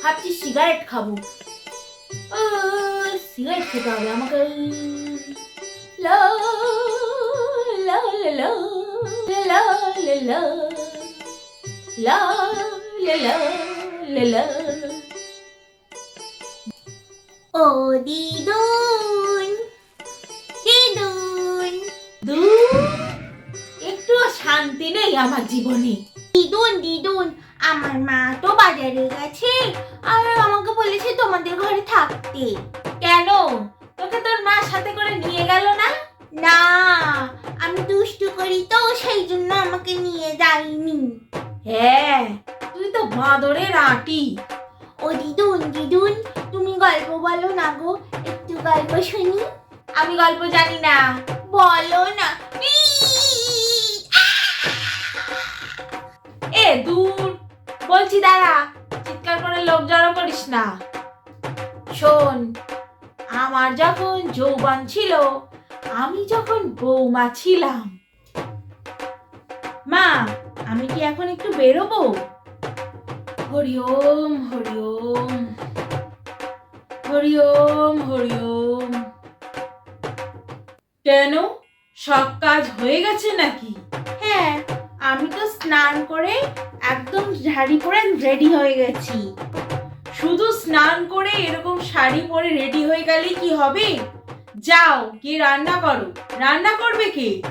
ভাবছি সিগারেট খাব সিগারেট খেতে হবে আমাকে ও দিদুন দিদুন দু একটু শান্তি নেই আমার জীবনে দিদুন দিদুন আমার মা তো বাজারে গেছে। আর আমাকে বলেছে তোমাদের ঘরে থাকতে। কেন? তোকে তোর মা সাথে করে নিয়ে গেল না? না আমি দুষ্টু করি তো সেই জন্য আমাকে নিয়ে যায়নি। হ্যাঁ তুই তো বাঁদরের আটি। ও দিদুন দিদুন তুমি গল্প বলো না গো একটু গল্প শুনি। আমি গল্প জানি না। বলো না। এ দূর। বলছি, দাঁড়া, চিৎকার করে লোক জড়ো করিস না। শোন, আমার যখন যৌবন ছিল, আমি যখন বৌমা ছিলাম। মা, আমি কি এখন একটু বেরোবো? হরিওম হরিওম। হরিওম হরিওম। কেন? সব কাজ হয়ে গেছে নাকি? হ্যাঁ আমি তো স্নান করে একদম শাড়ি পরে রেডি হয়ে গেছি। শুধু স্নান করে এরকম শাড়ি পরে রেডি হয়ে গেলেই কি হবে? যাও, গিয়ে রান্না করো। রান্না করবে কে?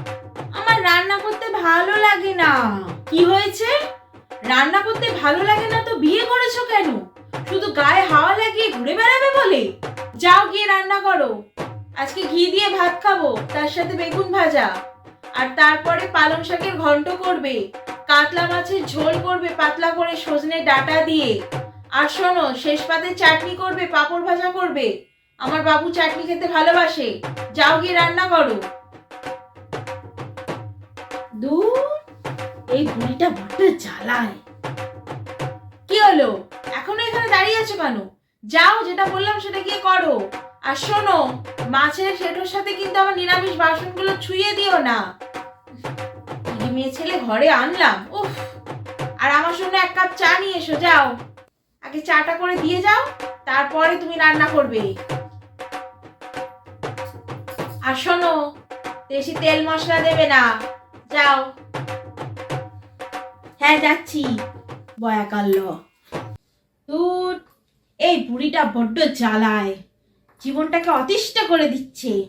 আমার রান্না করতে ভালো লাগে না। কি হয়েছে? রান্না করতে ভালো লাগে না তো বিয়ে করেছ কেন? শুধু গায়ে হাওয়া লাগিয়ে ঘুরে বেড়াবে বলে? যাও, গিয়ে রান্না করো। আজকে ঘি দিয়ে ভাত খাব, তার সাথে বেগুন ভাজা। আর তারপরে পালং শাকের ঘন্ট করবে। কাতলা মাছের ঝোল করবে পাতলা করে সজনে ডাটা দিয়ে। আর শোনো শেষ পাতে চাটনি করবে পাঁপড় ভাজা করবে। আমার বাবু চাটনি খেতে ভালোবাসে। যাও গিয়ে রান্না করো। দূর এই বুড়িটা বড্ড জ্বালায়। কি হলো? এখনও এখানে দাঁড়িয়ে আছো কেন? যাও যেটা বললাম সেটা গিয়ে করো। আর শোনো মাছের সেটোর সাথে কিন্তু আমার নিরামিষ বাসনগুলো ছুঁয়ে দিও না। মেয়ে ছেলে ঘরে আনলাম, উফ। আর আমার জন্য এক কাপ চা নিয়ে এসো, যাও। আগে চাটা করে দিয়ে যাও, তারপরে তুমি রান্না করবে। আর শোনো বেশি তেল মশলা দেবে না। যাও। হ্যাঁ যাচ্ছি। বয়া কাল্ল। দূর এই বুড়িটা বড্ড জ্বালায়। জীবনটাকে অতিষ্ঠ করে দিচ্ছে।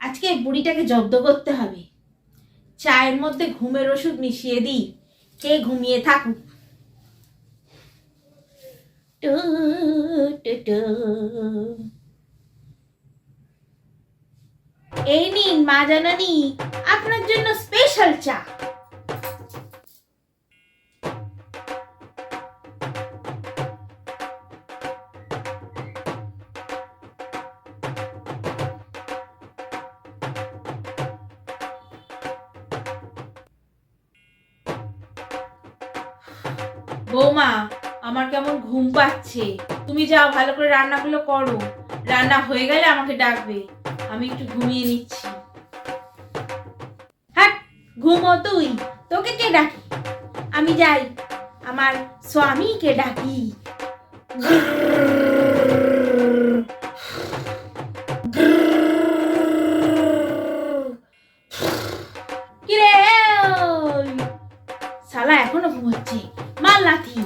আজকে এই বুড়িটাকে জব্দ করতে হবে। চায়ের মধ্যে ঘুমের ওষুধ মিশিয়ে দিই। কে ঘুমিয়ে থাকুক। এই নিন, মা জানানি, আপনার জন্য স্পেশাল চা। বৌমা, আমার কেমন ঘুম পাচ্ছে। তুমি যাও ভালো করে রান্নাগুলো করো। রান্না হয়ে গেলে আমাকে ডাকবে। আমি একটু ঘুমিয়ে নিচ্ছি। হ্যাঁ ঘুমো তুই। তোকে কে ডাকি? আমি যাই। আমার স্বামীকে ডাকি। শালা এখনও ঘুমোচ্ছে। লাথি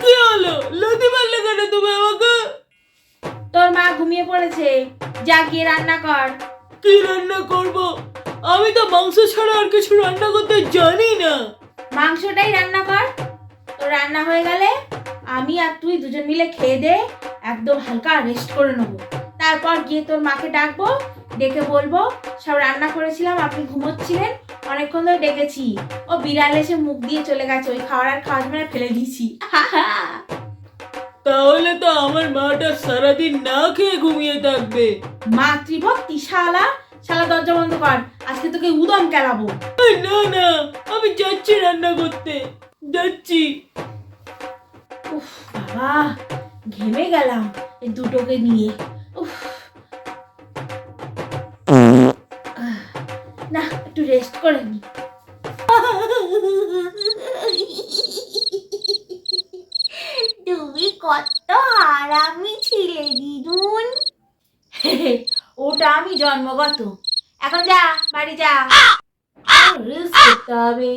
কি হলো লাথি মারলে কেন তুমি আমাকে? তোর মা ঘুমিয়ে পড়েছে। যা গিয়ে রান্না কর। কি রান্না করব? আমি তো মাংস ছাড়া আর কিছু রান্না করতে জানি না। মাংসটাই রান্না কর। তোর রান্না হয়ে গেলে আমি আর তুই দুজন মিলে খেয়ে দে একদম হালকা রেস্ট করে নেব। তারপর গিয়ে তোর মাকে ডাকবো ডেকে বলব সব রান্না করেছিলাম আপনি ঘুমোচ্ছিলেন অনেকক্ষণ ধরে ডেকেছি। ও বিড়াল এসে মুখ দিয়ে চলে গেছে ওই খাওয়ার আর খাওয়া যাবে ফেলে দিয়েছি। তাহলে তো আমার মাটা সারাদিন না খেয়ে ঘুমিয়ে থাকবে। মাতৃভক্তি শালা শালা দরজা বন্ধ কর আজকে তোকে উদম কেলাবো। না না আমি যাচ্ছি রান্না করতে যাচ্ছি। উফ বাবা ঘেমে গেলাম এই দুটোকে নিয়ে। একটু রেস্ট করে নি। তুমি কত আরামি ছিলে দিদুন। ওটা আমি জন্মগত। এখন যা বাড়ি যা। রিলস করতে হবে।